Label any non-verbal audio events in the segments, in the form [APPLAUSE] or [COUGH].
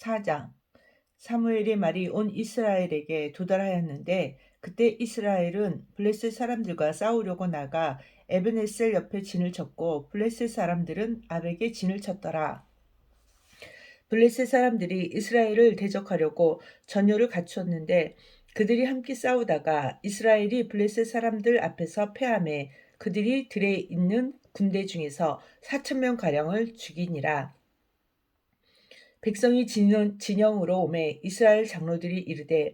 4장 사무엘의 말이 온 이스라엘에게 도달하였는데 그때 이스라엘은 블레셋 사람들과 싸우려고 나가 에베네셀 옆에 진을 쳤고 블레셋 사람들은 아벡에 진을 쳤더라. 블레셋 사람들이 이스라엘을 대적하려고 전열을 갖추었는데 그들이 함께 싸우다가 이스라엘이 블레셋 사람들 앞에서 패함에 그들이 들에 있는 군대 중에서 4천 명 가량을 죽이니라. 백성이 진영, 진영 으로 오매 이스라엘 장로들이 이르되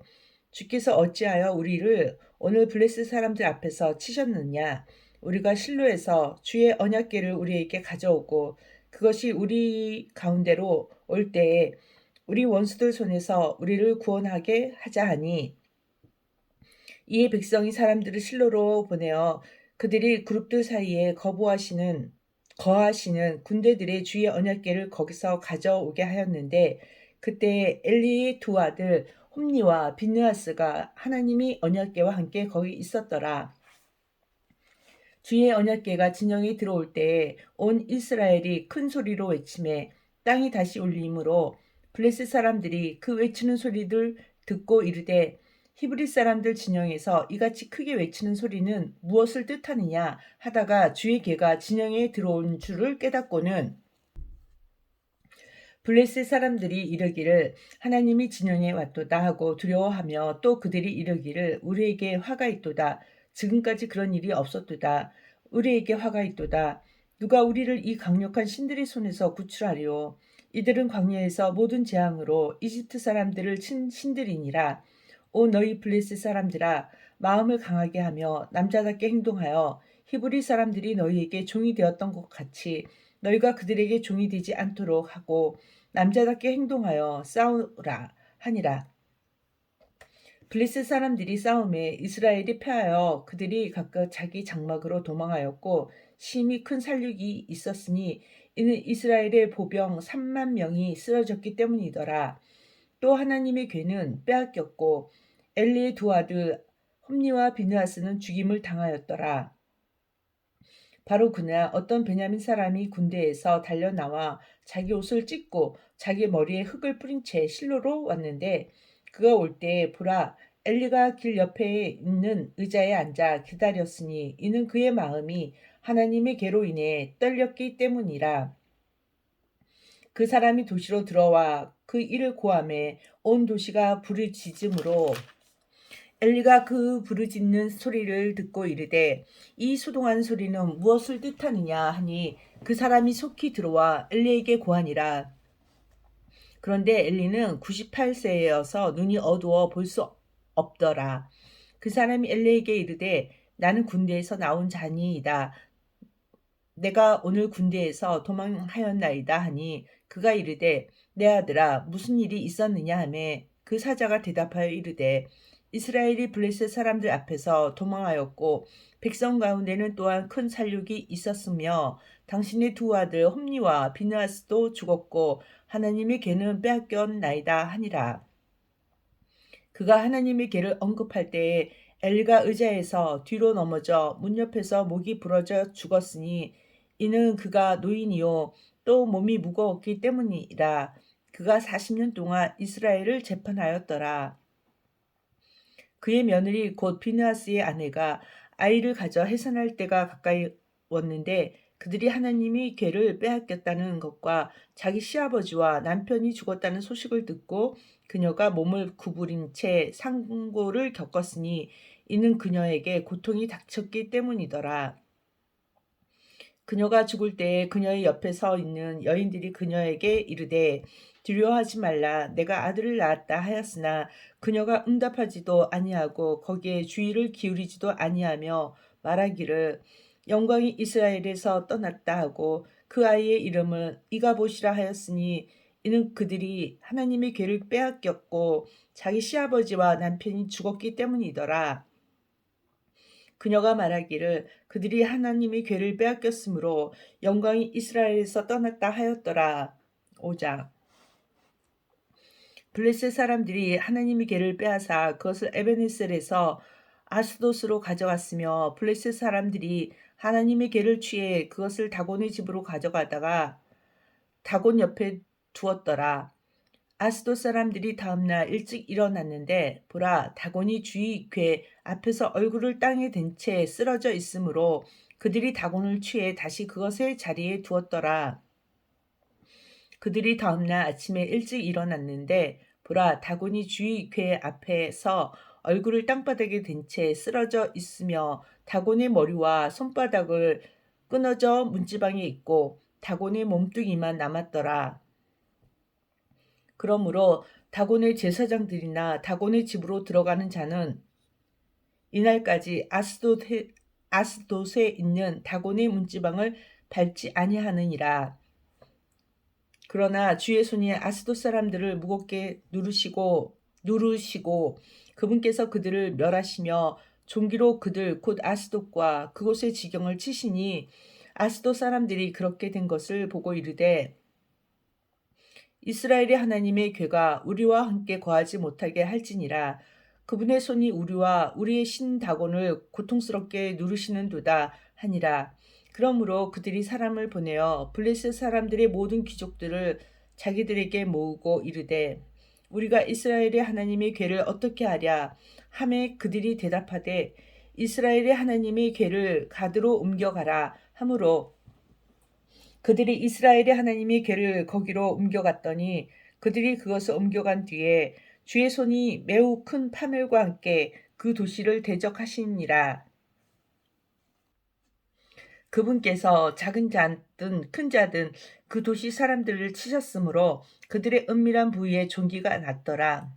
주께서 어찌하여 우리를 오늘 블레셋 사람들 앞에서 치셨느냐? 우리가 실로에서 주의 언약궤를 우리에게 가져오고 그것이 우리 가운데로 올 때에 우리 원수들 손에서 우리를 구원하게 하자 하니 이에 백성이 사람들을 실로로 보내어 그들이 그룹들 사이에 거부하시는 거하시는 군대들의 주의 언약궤를 거기서 가져오게 하였는데 그때 엘리의 두 아들 홈니와 비느하스가 하나님이 언약궤와 함께 거기 있었더라. 주의 언약궤가 진영에 들어올 때에 온 이스라엘이 큰 소리로 외침에 땅이 다시 울림으로 블레셋 사람들이 그 외치는 소리들 듣고 이르되 히브리 사람들 진영에서 이같이 크게 외치는 소리는 무엇을 뜻하느냐 하다가 주의 개가 진영에 들어온 줄을 깨닫고는 블레셋 사람들이 이르기를 하나님이 진영에 왔도다 하고 두려워하며 또 그들이 이르기를 우리에게 화가 있도다. 지금까지 그런 일이 없었도다. 우리에게 화가 있도다. 누가 우리를 이 강력한 신들의 손에서 구출하리오? 이들은 광야에서 모든 재앙으로 이집트 사람들을 친 신들이니라 오 너희 블레스 사람들아 마음을 강하게 하며 남자답게 행동하여 히브리 사람들이 너희에게 종이 되었던 것 같이 너희가 그들에게 종이 되지 않도록 하고 남자답게 행동하여 싸우라 하니라. 블레셋 사람들이 싸움에 이스라엘이 패하여 그들이 각각 자기 장막으로 도망하였고 심히 큰 살육이 있었으니 이는 이스라엘의 보병 3만 명이 쓰러졌기 때문이더라. 또 하나님의 괴는 빼앗겼고 엘리의 두 아들 홈니와 비느하스는 죽임을 당하였더라. 바로 그날 어떤 베냐민 사람이 군대에서 달려 나와 자기 옷을 찢고 자기 머리에 흙을 뿌린 채 실로로 왔는데 그가 올 때 보라 엘리가 길 옆에 있는 의자에 앉아 기다렸으니 이는 그의 마음이 하나님의 계로 인해 떨렸기 때문이라. 그 사람이 도시로 들어와 그 일을 고함해 온 도시가 부르짖음으로 엘리가 그 부르짖는 소리를 듣고 이르되 이 소동한 소리는 무엇을 뜻하느냐 하니 그 사람이 속히 들어와 엘리에게 고하니라. 그런데 엘리는 98세여서 눈이 어두워 볼 수 없더라. 그 사람이 엘리에게 이르되 나는 군대에서 나온 자니이다. 내가 오늘 군대에서 도망하였나이다 하니 그가 이르되 내 아들아 무슨 일이 있었느냐 하매 그 사자가 대답하여 이르되 이스라엘이 블레셋 사람들 앞에서 도망하였고 백성 가운데는 또한 큰 살육이 있었으며 당신의 두 아들 홈니와 비느하스도 죽었고 하나님의 개는 빼앗겼나이다 하니라. 그가 하나님의 개를 언급할 때에 엘가 의자에서 뒤로 넘어져 문 옆에서 목이 부러져 죽었으니 이는 그가 노인이요 또 몸이 무거웠기 때문이라 그가 40년 동안 이스라엘을 재판하였더라. 그의 며느리 곧 비느하스의 아내가 아이를 가져 해산할 때가 가까이 왔는데 그들이 하나님이 괴를 빼앗겼다는 것과 자기 시아버지와 남편이 죽었다는 소식을 듣고 그녀가 몸을 구부린 채 상고를 겪었으니 이는 그녀에게 고통이 닥쳤기 때문이더라. 그녀가 죽을 때에 그녀의 옆에 서 있는 여인들이 그녀에게 이르되 두려워하지 말라 내가 아들을 낳았다 하였으나 그녀가 응답하지도 아니하고 거기에 주의를 기울이지도 아니하며 말하기를 영광이 이스라엘에서 떠났다 하고 그 아이의 이름을 이가보시라 하였으니 이는 그들이 하나님의 괴를 빼앗겼고 자기 시아버지와 남편이 죽었기 때문이더라. 그녀가 말하기를 그들이 하나님의 괴를 빼앗겼으므로 영광이 이스라엘에서 떠났다 하였더라. 5장 블레셋 사람들이 하나님의 개를 빼앗아 그것을 에베네셀에서 아스도스로 가져갔으며 블레셋 사람들이 하나님의 개를 취해 그것을 다곤의 집으로 가져가다가 다곤 옆에 두었더라. 아스도 사람들이 다음날 일찍 일어났는데 보라 다곤이 주의 궤 앞에서 얼굴을 땅에 댄 채 쓰러져 있으므로 그들이 다곤을 취해 다시 그것의 자리에 두었더라. 그들이 다음날 아침에 일찍 일어났는데 보라 다곤이 주의 궤 앞에서 얼굴을 땅바닥에 댄 채 쓰러져 있으며 다곤의 머리와 손바닥을 끊어져 문지방에 있고 다곤의 몸뚱이만 남았더라. 그러므로 다곤의 제사장들이나 다곤의 집으로 들어가는 자는 이날까지 아스돗에, 아스돗에 있는 다곤의 문지방을 밟지 아니하느니라. 그러나 주의 손이 아스돗 사람들을 무겁게 누르시고 누르시고 그분께서 그들을 멸하시며 종기로 그들 곧 아스돗과 그곳의 지경을 치시니 아스돗 사람들이 그렇게 된 것을 보고 이르되 이스라엘의 하나님의 괴가 우리와 함께 거하지 못하게 할지니라. 그분의 손이 우리와 우리의 신 다곤을 고통스럽게 누르시는도다 하니라. 그러므로 그들이 사람을 보내어 블레셋 사람들의 모든 귀족들을 자기들에게 모으고 이르되 우리가 이스라엘의 하나님의 괴를 어떻게 하랴? 함에 그들이 대답하되 이스라엘의 하나님의 괴를 가드로 옮겨가라 하므로 그들이 이스라엘의 하나님의 괴를 거기로 옮겨갔더니 그들이 그것을 옮겨간 뒤에 주의 손이 매우 큰 파멸과 함께 그 도시를 대적하시니라. 그분께서 작은 자든 큰 자든 그 도시 사람들을 치셨으므로 그들의 은밀한 부위에 종기가 났더라.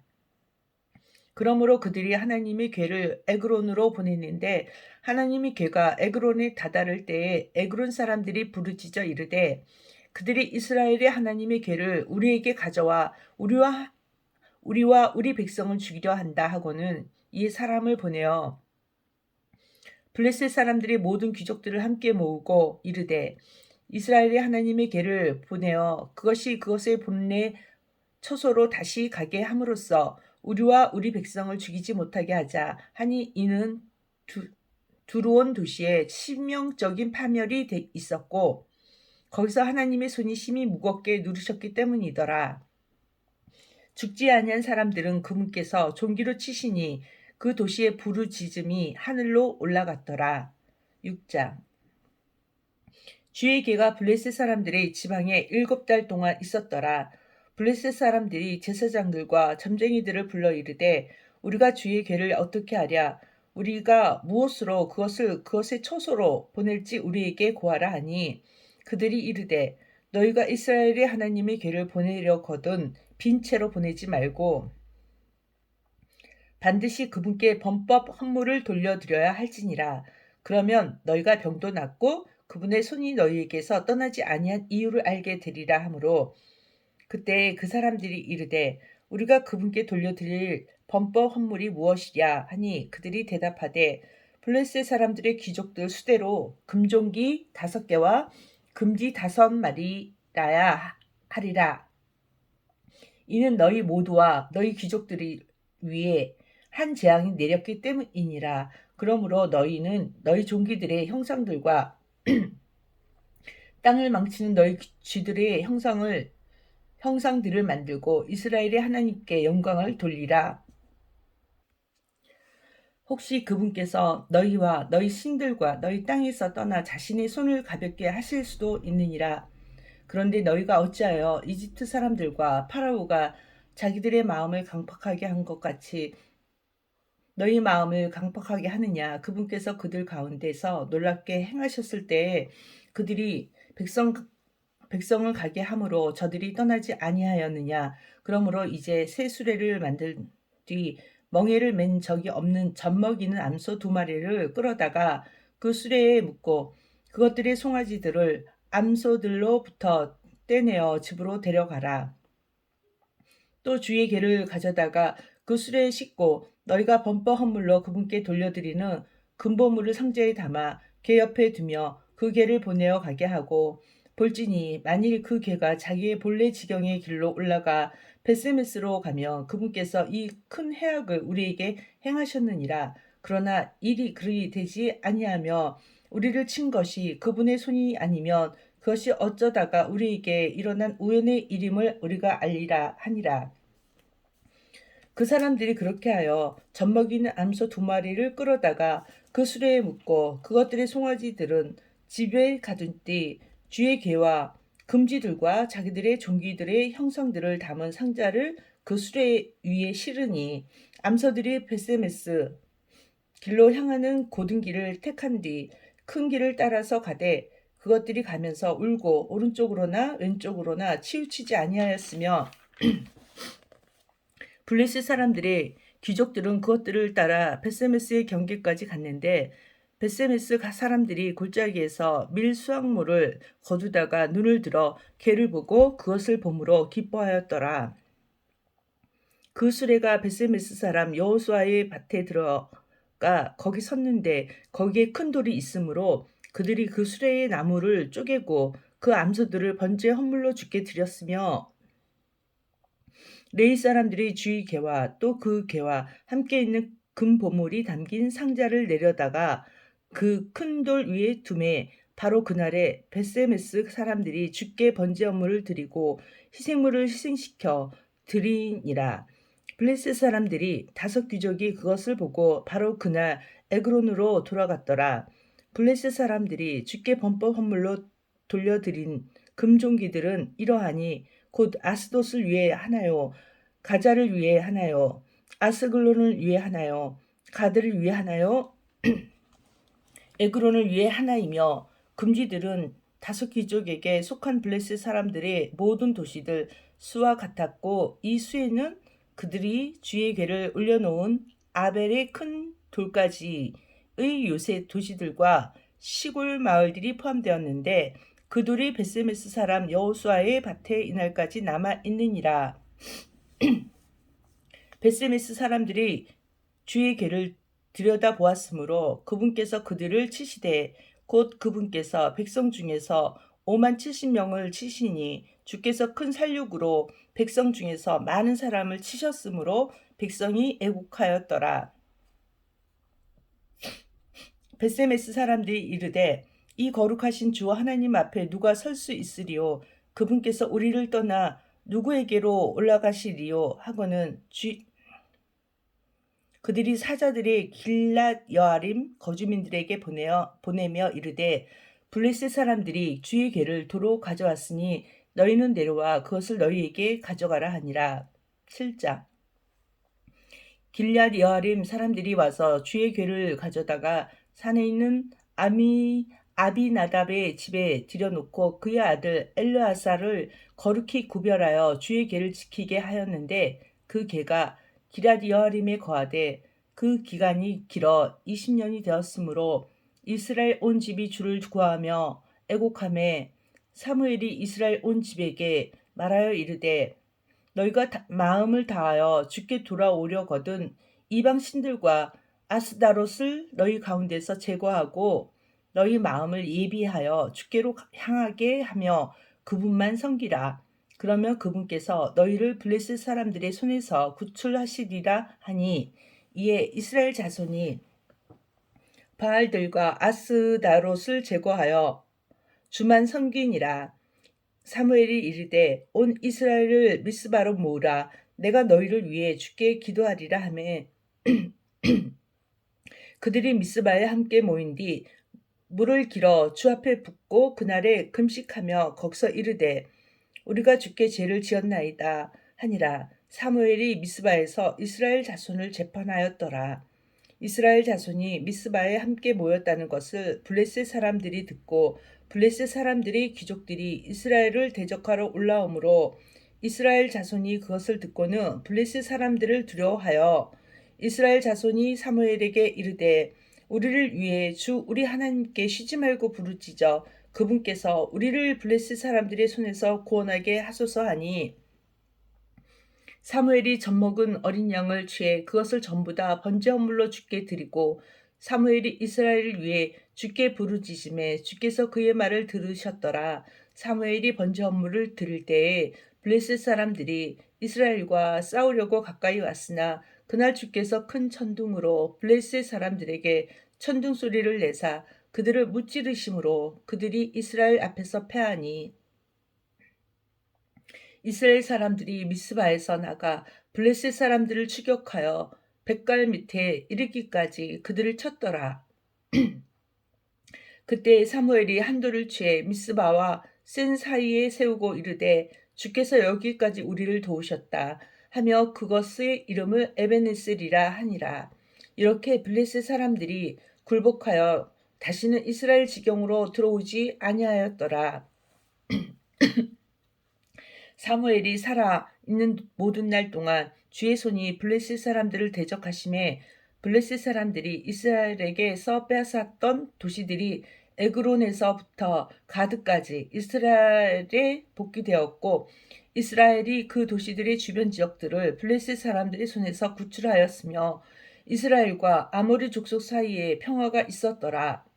그러므로 그들이 하나님의 괴를 에그론으로 보냈는데 하나님의 괴가 에그론에 다다를 때에 에그론 사람들이 부르짖어 이르되 그들이 이스라엘의 하나님의 괴를 우리에게 가져와 우리와 우리와 우리 백성을 죽이려 한다 하고는 이 사람을 보내어 블레셋 사람들이 모든 귀족들을 함께 모으고 이르되 이스라엘의 하나님의 괴를 보내어 그것이 그것의 본래 처소로 다시 가게 함으로써 우리와 우리 백성을 죽이지 못하게 하자 하니 이는 두, 두루온 도시에 치명적인 파멸이 있었고 거기서 하나님의 손이 심히 무겁게 누르셨기 때문이더라. 죽지 아니한 사람들은 그분께서 종기로 치시니 그 도시의 부르짖음이 하늘로 올라갔더라. 6장 주의 개가 블레셋 사람들의 지방에 일곱 달 동안 있었더라. 블레셋 사람들이 제사장들과 점쟁이들을 불러 이르되 우리가 주의 개를 어떻게 하랴 우리가 무엇으로 그것을 그것의 처소로 보낼지 우리에게 고하라 하니 그들이 이르되 너희가 이스라엘의 하나님의 개를 보내려거든 빈 채로 보내지 말고 반드시 그분께 범법 헌물을 돌려드려야 할지니라. 그러면 너희가 병도 낫고 그분의 손이 너희에게서 떠나지 아니한 이유를 알게 되리라 하므로 그때 그 사람들이 이르되 우리가 그분께 돌려드릴 범법 헌물이 무엇이랴 하니 그들이 대답하되 블레셋 사람들의 귀족들 수대로 금종기 다섯 개와 금지 다섯 마리라야 하리라. 이는 너희 모두와 너희 귀족들이 위에 한 재앙이 내렸기 때문이니라. 그러므로 너희는 너희 종기들의 형상들과 [CLEARS THROAT] 땅을 망치는 너희 쥐들의 형상을 형상들을 만들고 이스라엘의 하나님께 영광을 돌리라. 혹시 그분께서 너희와 너희 신들과 너희 땅에서 떠나 자신의 손을 가볍게 하실 수도 있느니라. 그런데 너희가 어찌하여 이집트 사람들과 파라오가 자기들의 마음을 강팍하게 한 것 같이 너희 마음을 강팍하게 하느냐 그분께서 그들 가운데서 놀랍게 행하셨을 때 그들이 백성 백성을 가게 함으로 저들이 떠나지 아니하였느냐 그러므로 이제 새 수레를 만든 뒤 멍에를 맨 적이 없는 젖먹이는 암소 두 마리를 끌어다가 그 수레에 묶고 그것들의 송아지들을 암소들로부터 떼내어 집으로 데려가라. 또 주의 개를 가져다가 그 수레에 싣고 너희가 범법 헌물로 그분께 돌려드리는 금보물을 상자에 담아 개 옆에 두며 그 개를 보내어 가게 하고 볼지니 만일 그 개가 자기의 본래 지경의 길로 올라가 베세메스로 가면 그분께서 이 큰 해악을 우리에게 행하셨느니라. 그러나 일이 그리 되지 아니하며 우리를 친 것이 그분의 손이 아니면 그것이 어쩌다가 우리에게 일어난 우연의 일임을 우리가 알리라 하니라. 그 사람들이 그렇게 하여 젖먹이는 암소 두 마리를 끌어다가 그 수레에 묶고 그것들의 송아지들은 집에 가둔 뒤 주의 개와 금지들과 자기들의 종기들의 형상들을 담은 상자를 그 수레 위에 실으니 암소들이 베세메스 길로 향하는 고든 길을 택한 뒤 큰 길을 따라서 가되 그것들이 가면서 울고 오른쪽으로나 왼쪽으로나 치우치지 아니하였으며 [CLEARS THROAT] 블레셋 사람들의 귀족들은 그것들을 따라 베세메스의 경계까지 갔는데 베세메스 사람들이 골짜기에서 밀 수확물을 거두다가 눈을 들어 개를 보고 그것을 보므로 기뻐하였더라. 그 수레가 베세메스 사람 여호수아의 밭에 들어가 거기 섰는데 거기에 큰 돌이 있으므로 그들이 그 수레의 나무를 쪼개고 그 암소들을 번제 헌물로 주께 드렸으며 레이 사람들이 주의 개와 또 그 개와 함께 있는 금 보물이 담긴 상자를 내려다가 그 큰 돌 위에 둠에 바로 그날에 베세메스 사람들이 주께 번제 헌물을 드리고 희생물을 희생시켜 드리니라. 블레셋 사람들이 다섯 귀족이 그것을 보고 바로 그날 에그론으로 돌아갔더라. 블레셋 사람들이 주께 범법 헌물로 돌려드린 금종기들은 이러하니 곧 아스돗을 위해 하나요 가자를 위해 하나요 아스글론을 위해 하나요 가드를 위해 하나요 [CLEARS THROAT] 에그론을 위해 하나이며 금지들은 다섯 귀족에게 속한 블레셋 사람들의 모든 도시들 수와 같았고 이 수에는 그들이 주의 괴를 올려놓은 아벨의 큰 돌까지의 요새 도시들과 시골 마을들이 포함되었는데 그 돌이 베세메스 사람 여호수아의 밭에 이날까지 남아 있느니라. [CLEARS THROAT] 베세메스 사람들이 주의 괴를 들여다 보았으므로 그분께서 그들을 치시되 곧 그분께서 백성 중에서 5만 70명을 치시니 주께서 큰 살육으로 백성 중에서 많은 사람을 치셨으므로 백성이 애국하였더라. 베세메스 사람들이 이르되 이 거룩하신 주 하나님 앞에 누가 설 수 있으리요 그분께서 우리를 떠나 누구에게로 올라가시리요 하고는 주 그들이 사자들의 길랏 여아림 거주민들에게 보내어 보내며 이르되 블레셋 사람들이 주의 괴를 도로 가져왔으니 너희는 내려와 그것을 너희에게 가져가라 하니라. 7장 길랏 여아림 사람들이 와서 주의 괴를 가져다가 산에 있는 아미 아비나답의 집에 들여놓고 그의 아들 엘르아사를 거룩히 구별하여 주의 계를 지키게 하였는데 그 계가 기라디 여하림에 거하되 그 기간이 길어 20년이 되었으므로 이스라엘 온 집이 주를 구하며 애곡함에 사무엘이 이스라엘 온 집에게 말하여 이르되 너희가 다, 마음을 다하여 주께 돌아오려거든 이방 신들과 아스다롯을 너희 가운데서 제거하고 너희 마음을 예비하여 주께로 향하게 하며 그분만 섬기라. 그러면 그분께서 너희를 블레셋 사람들의 손에서 구출하시리라 하니 이에 이스라엘 자손이 바알들과 아스다롯을 제거하여 주만 섬기니라. 사무엘이 이르되 온 이스라엘을 미스바로 모으라. 내가 너희를 위해 주께 기도하리라 하매 [CLEARS THROAT] 그들이 미스바에 함께 모인 뒤 물을 길어 주 앞에 붓고 그날에 금식하며 거기서 이르되 우리가 주께 죄를 지었나이다 하니라. 사무엘이 미스바에서 이스라엘 자손을 재판하였더라. 이스라엘 자손이 미스바에 함께 모였다는 것을 블레셋 사람들이 듣고 블레셋 사람들이 귀족들이 이스라엘을 대적하러 올라오므로 이스라엘 자손이 그것을 듣고는 블레셋 사람들을 두려워하여 이스라엘 자손이 사무엘에게 이르되 우리를 위해 주 우리 하나님께 쉬지 말고 부르짖어 그분께서 우리를 블레셋 사람들의 손에서 구원하게 하소서 하니 사무엘이 젖먹은 어린 양을 취해 그것을 전부 다 번제 헌물로 주께 드리고 사무엘이 이스라엘을 위해 주께 부르짖음에 주께서 그의 말을 들으셨더라. 사무엘이 번제 헌물을 드릴 때에 블레셋 사람들이 이스라엘과 싸우려고 가까이 왔으나 그날 주께서 큰 천둥으로 블레셋 사람들에게 천둥 소리를 내사 그들을 무찌르심으로 그들이 이스라엘 앞에서 패하니 이스라엘 사람들이 미스바에서 나가 블레셋 사람들을 추격하여 백갈 밑에 이르기까지 그들을 쳤더라. [CLEARS THROAT] 그때 사무엘이 한도를 취해 미스바와 센 사이에 세우고 이르되 주께서 여기까지 우리를 도우셨다 하며 그것의 이름을 에베네셀이라 하니라. 이렇게 블레셋 사람들이 굴복하여 다시는 이스라엘 지경으로 들어오지 아니하였더라. [CLEARS THROAT] 사무엘이 살아 있는 모든 날 동안 주의 손이 블레셋 사람들을 대적하심에 블레셋 사람들이 이스라엘에게서 빼앗았던 도시들이 에그론에서부터 가드까지 이스라엘에 복귀되었고 이스라엘이 그 도시들의 주변 지역들을 블레셋 사람들의 손에서 구출하였으며 이스라엘과 아모리 족속 사이에 평화가 있었더라.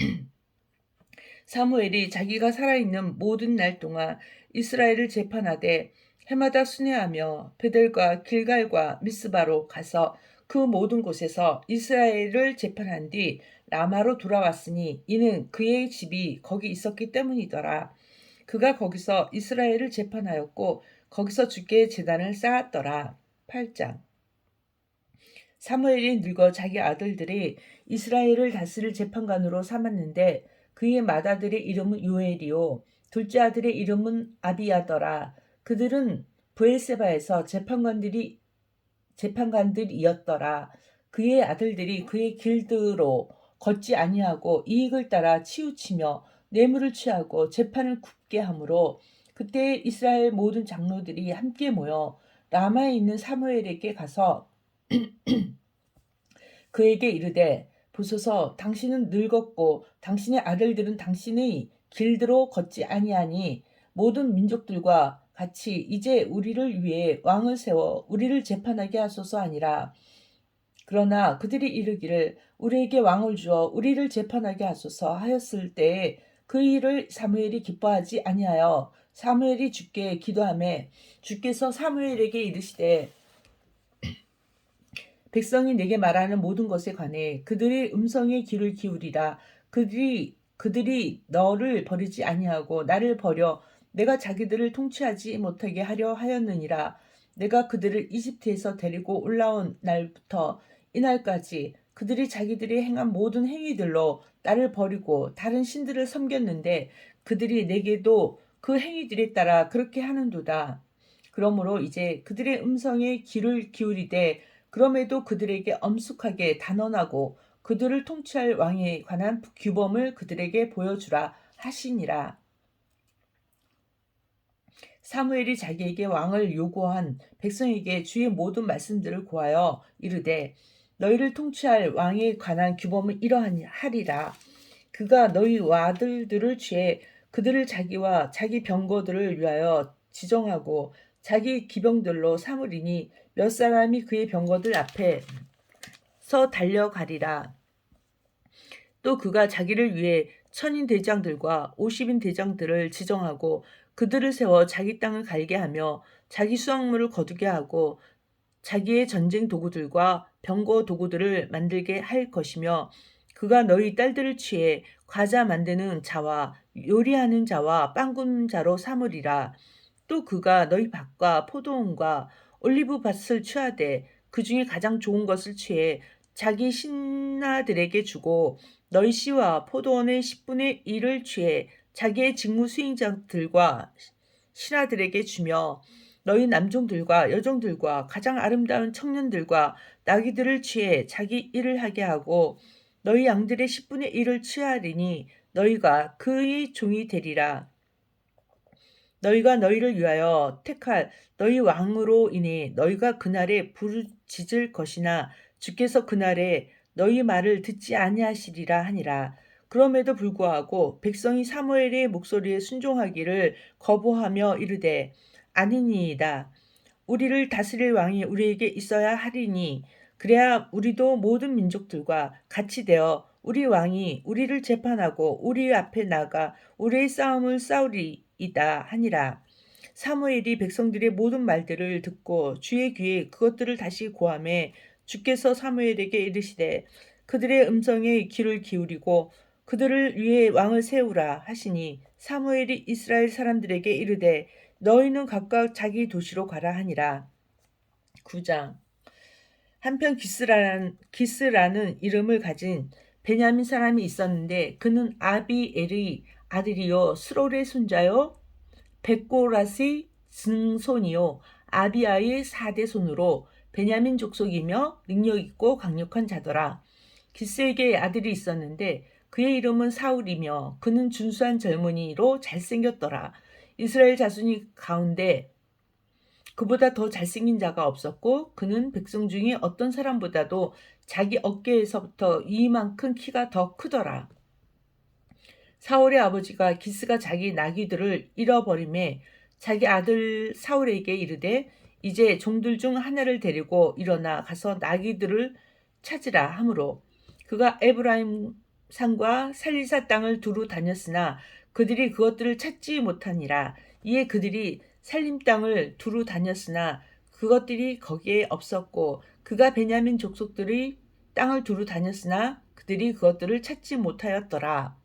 [CLEARS THROAT] 사무엘이 자기가 살아있는 모든 날 동안 이스라엘을 재판하되 해마다 순회하며 베델과 길갈과 미스바로 가서 그 모든 곳에서 이스라엘을 재판한 뒤 라마로 돌아왔으니 이는 그의 집이 거기 있었기 때문이더라. 그가 거기서 이스라엘을 재판하였고 거기서 주께 재단을 쌓았더라. 8장 사무엘이 늙어 자기 아들들이 이스라엘을 다스릴 재판관으로 삼았는데 그의 맏아들의 이름은 요엘이요 둘째 아들의 이름은 아비야더라. 그들은 부엘세바에서 재판관들이 재판관들이었더라. 그의 아들들이 그의 길드로 걷지 아니하고 이익을 따라 치우치며 뇌물을 취하고 재판을 굽게 하므로 그때 이스라엘 모든 장로들이 함께 모여 라마에 있는 사무엘에게 가서 [CLEARS THROAT] 그에게 이르되 보소서 당신은 늙었고 당신의 아들들은 당신의 길드로 걷지 아니하니 모든 민족들과 같이 이제 우리를 위해 왕을 세워 우리를 재판하게 하소서 아니라. 그러나 그들이 이르기를 우리에게 왕을 주어 우리를 재판하게 하소서 하였을 때에 그 일을 사무엘이 기뻐하지 아니하여 사무엘이 주께 기도함에 주께서 사무엘에게 이르시되 백성이 내게 말하는 모든 것에 관해 그들의 음성에 귀를 기울이라 그들이 그들이 너를 버리지 아니하고 나를 버려 내가 자기들을 통치하지 못하게 하려 하였느니라 내가 그들을 이집트에서 데리고 올라온 날부터 이날까지 그들이 자기들이 행한 모든 행위들로 나를 버리고 다른 신들을 섬겼는데 그들이 내게도 그 행위들에 따라 그렇게 하는도다. 그러므로 이제 그들의 음성에 귀를 기울이되 그럼에도 그들에게 엄숙하게 단언하고 그들을 통치할 왕에 관한 규범을 그들에게 보여주라 하시니라. 사무엘이 자기에게 왕을 요구한 백성에게 주의 모든 말씀들을 고하여 이르되 너희를 통치할 왕에 관한 규범은 이러하리라. 그가 너희 아들들을 취해 그들을 자기와 자기 병거들을 위하여 지정하고 자기 기병들로 삼으리니 몇 사람이 그의 병거들 앞에 서 달려가리라. 또 그가 자기를 위해 천인 대장들과 오십인 대장들을 지정하고 그들을 세워 자기 땅을 갈게 하며 자기 수확물을 거두게 하고 자기의 전쟁 도구들과 병거 도구들을 만들게 할 것이며 그가 너희 딸들을 취해 과자 만드는 자와 요리하는 자와 빵 굽는 자로 삼으리라. 또 그가 너희 밭과 포도원과 올리브 밭을 취하되 그 중에 가장 좋은 것을 취해 자기 신하들에게 주고 너희 씨와 포도원의 10분의 1을 취해 자기의 직무 수행자들과 신하들에게 주며 너희 남종들과 여종들과 가장 아름다운 청년들과 나귀들을 취해 자기 일을 하게 하고 너희 양들의 10분의 1을 취하리니 너희가 그의 종이 되리라. 너희가 너희를 위하여 택할 너희 왕으로 인해 너희가 그날에 부르짖을 것이나 주께서 그날에 너희 말을 듣지 아니하시리라 하니라. 그럼에도 불구하고 백성이 사무엘의 목소리에 순종하기를 거부하며 이르되 아니니이다. 우리를 다스릴 왕이 우리에게 있어야 하리니 그래야 우리도 모든 민족들과 같이 되어 우리 왕이 우리를 재판하고 우리 앞에 나가 우리의 싸움을 싸우리 이다 하니라. 사무엘이 백성들의 모든 말들을 듣고 주의 귀에 그것들을 다시 고함해 주께서 사무엘에게 이르시되 그들의 음성에 귀를 기울이고 그들을 위해 왕을 세우라 하시니 사무엘이 이스라엘 사람들에게 이르되 너희는 각각 자기 도시로 가라 하니라. 9장 한편 기스라는, 기스라는 이름을 가진 베냐민 사람이 있었는데 그는 아비엘의 아들이요 스롤의 손자요 백고라스의 증손이요 아비아의 사대 손으로 베냐민 족속이며 능력있고 강력한 자더라. 기스에게 아들이 있었는데 그의 이름은 사울이며 그는 준수한 젊은이로 잘생겼더라. 이스라엘 자손이 가운데 그보다 더 잘생긴 자가 없었고 그는 백성 중에 어떤 사람보다도 자기 어깨에서부터 이만큼 키가 더 크더라. 사울의 아버지가 기스가 자기 나귀들을 잃어버림에 자기 아들 사울에게 이르되 이제 종들 중 하나를 데리고 일어나 가서 나귀들을 찾으라 하므로 그가 에브라임 산과 살리사 땅을 두루 다녔으나 그들이 그것들을 찾지 못하니라 이에 그들이 살림 땅을 두루 다녔으나 그것들이 거기에 없었고 그가 베냐민 족속들의 땅을 두루 다녔으나 그들이 그것들을 찾지 못하였더라.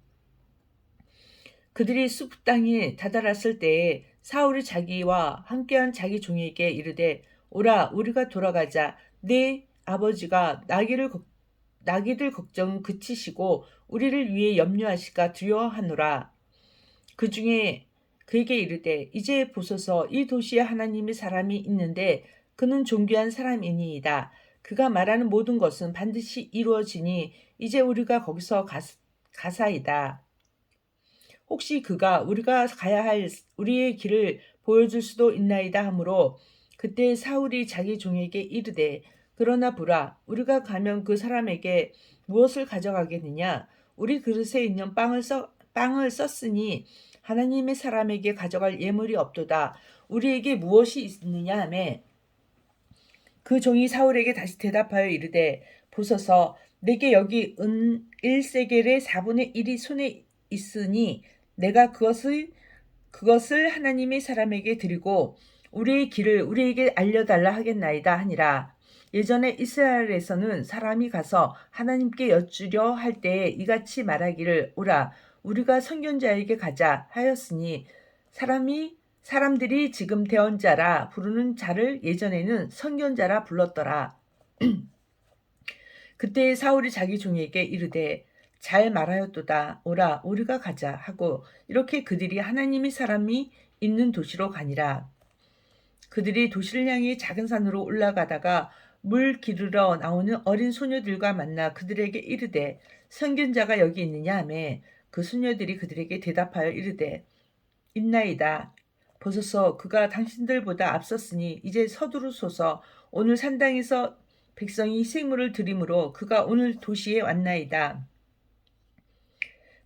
그들이 숲 땅에 다다랐을 때에 사울이 자기와 함께한 자기 종에게 이르되 오라 우리가 돌아가자 내 아버지가 나귀를 나귀들 걱정 그치시고 우리를 위해 염려하시까 두려워하노라 그 중에 그에게 이르되 이제 보소서 이 도시에 하나님의 사람이 있는데 그는 존귀한 사람이니이다. 그가 말하는 모든 것은 반드시 이루어지니 이제 우리가 거기서 가, 가사이다. 혹시 그가 우리가 가야 할 우리의 길을 보여줄 수도 있나이다 하므로 그때 사울이 자기 종에게 이르되 그러나 보라 우리가 가면 그 사람에게 무엇을 가져가겠느냐 우리 그릇에 있는 빵을 써 빵을 썼으니 하나님의 사람에게 가져갈 예물이 없도다. 우리에게 무엇이 있느냐 하매 그 종이 사울에게 다시 대답하여 이르되 보소서 내게 여기 은 1세겔의 4분의 1이 손에 있으니 내가 그것을 그것을 하나님의 사람에게 드리고 우리의 길을 우리에게 알려달라 하겠나이다 하니라. 예전에 이스라엘에서는 사람이 가서 하나님께 여쭈려 할 때에 이같이 말하기를 오라 우리가 선견자에게 가자 하였으니 사람이 사람들이 지금 대언자라 부르는 자를 예전에는 선견자라 불렀더라. [CLEARS THROAT] 그때 사울이 자기 종에게 이르되 잘 말하였도다 오라 우리가 가자 하고 이렇게 그들이 하나님의 사람이 있는 도시로 가니라. 그들이 도시를 향해 작은 산으로 올라가다가 물 기르러 나오는 어린 소녀들과 만나 그들에게 이르되 선견자가 여기 있느냐 하매 그 수녀들이 그들에게 대답하여 이르되 있나이다. 보소서 그가 당신들보다 앞섰으니 이제 서두르소서 오늘 산당에서 백성이 생물을 드림으로 그가 오늘 도시에 왔나이다.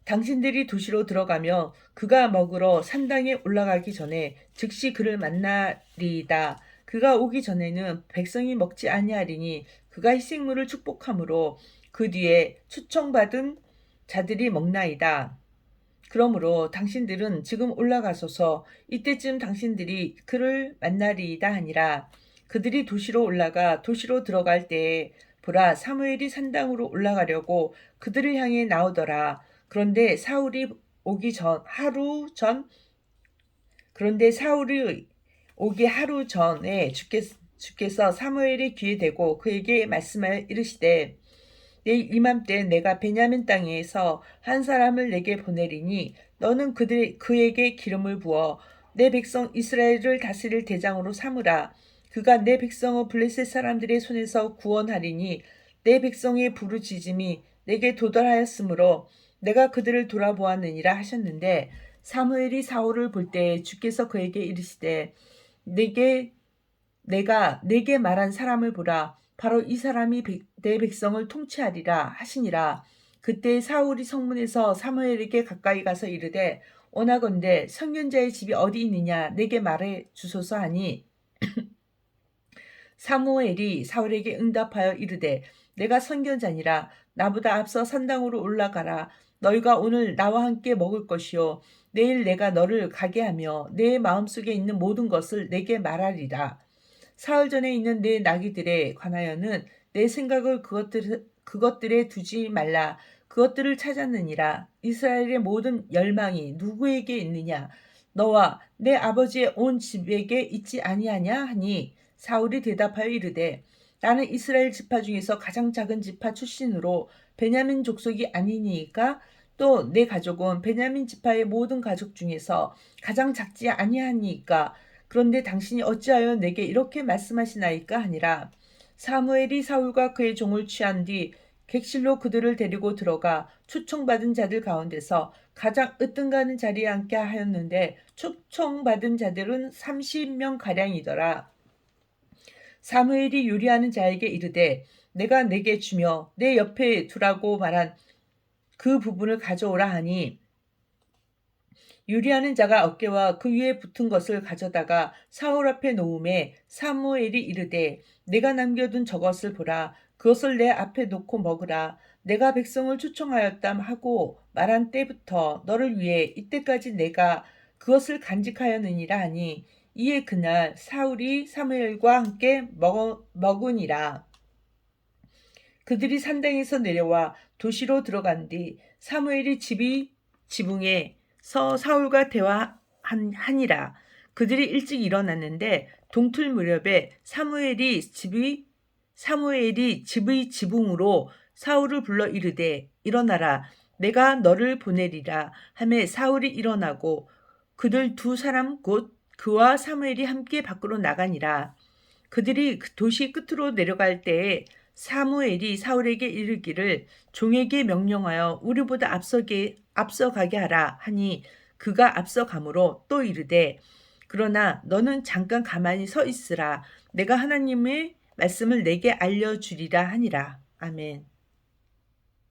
당신들이 도시로 들어가며 그가 먹으러 산당에 올라가기 전에 즉시 그를 만나리이다. 그가 오기 전에는 백성이 먹지 아니하리니 그가 희생물을 축복함으로 그 뒤에 초청받은 자들이 먹나이다. 그러므로 당신들은 지금 올라가소서 이때쯤 당신들이 그를 만나리이다 하니라. 그들이 도시로 올라가 도시로 들어갈 때에 보라 사무엘이 산당으로 올라가려고 그들을 향해 나오더라. 그런데 사울이 오기 전 하루 전 그런데 사울이 오기 하루 전에 주께서, 주께서 사무엘의 귀에 대고 그에게 말씀하여 이르시되 내일 이맘때 내가 베냐민 땅에서 한 사람을 내게 보내리니 너는 그들 그에게 기름을 부어 내 백성 이스라엘을 다스릴 대장으로 삼으라. 그가 내 백성을 블레셋 사람들의 손에서 구원하리니 내 백성의 부르짖음이 내게 도달하였으므로 내가 그들을 돌아보았느니라 하셨는데 사무엘이 사울을 볼 때 주께서 그에게 이르시되 내게 내가 내게 말한 사람을 보라. 바로 이 사람이 내 백성을 통치하리라 하시니라. 그때 사울이 성문에서 사무엘에게 가까이 가서 이르되 원하건대 선견자의 집이 어디 있느냐? 내게 말해 주소서 하니. [CLEARS THROAT] 사무엘이 사울에게 응답하여 이르되 내가 선견자니라. 나보다 앞서 산당으로 올라가라 너희가 오늘 나와 함께 먹을 것이요 내일 내가 너를 가게 하며 내 마음속에 있는 모든 것을 내게 말하리라 사흘 전에 있는 내 나귀들에 관하여는 내 생각을 그것들, 그것들에 두지 말라. 그것들을 찾았느니라. 이스라엘의 모든 열망이 누구에게 있느냐? 너와 내 아버지의 온 집에게 있지 아니하냐 하니 사울이 대답하여 이르되 나는 이스라엘 지파 중에서 가장 작은 지파 출신으로 베냐민 족속이 아니니까 또 내 가족은 베냐민 지파의 모든 가족 중에서 가장 작지 아니하니까 그런데 당신이 어찌하여 내게 이렇게 말씀하시나이까 하니라 사무엘이 사울과 그의 종을 취한 뒤 객실로 그들을 데리고 들어가 초청받은 자들 가운데서 가장 으뜸가는 자리에 앉게 하였는데 초청받은 자들은 30명 가량이더라. 사무엘이 요리하는 자에게 이르되 내가 내게 주며 내 옆에 두라고 말한 그 부분을 가져오라 하니 요리하는 자가 어깨와 그 위에 붙은 것을 가져다가 사울 앞에 놓음에 사무엘이 이르되 내가 남겨둔 저것을 보라. 그것을 내 앞에 놓고 먹으라. 내가 백성을 초청하였담 하고 말한 때부터 너를 위해 이때까지 내가 그것을 간직하였느니라 하니 이에 그날 사울이 사무엘과 함께 먹, 먹으니라 그들이 산당에서 내려와 도시로 들어간 뒤 사무엘이 집이 지붕에 서 사울과 대화하니라. 그들이 일찍 일어났는데 동틀 무렵에 사무엘이 집이 사무엘이 집의 지붕으로 사울을 불러 이르되 일어나라 내가 너를 보내리라 하매 사울이 일어나고 그들 두 사람 곧 그와 사무엘이 함께 밖으로 나가니라 그들이 그 도시 끝으로 내려갈 때에 사무엘이 사울에게 이르기를 종에게 명령하여 우리보다 앞서게 앞서가게 하라 하니 그가 앞서가므로 또 이르되 그러나 너는 잠깐 가만히 서 있으라 내가 하나님의 말씀을 내게 알려 주리라 하니라 아멘.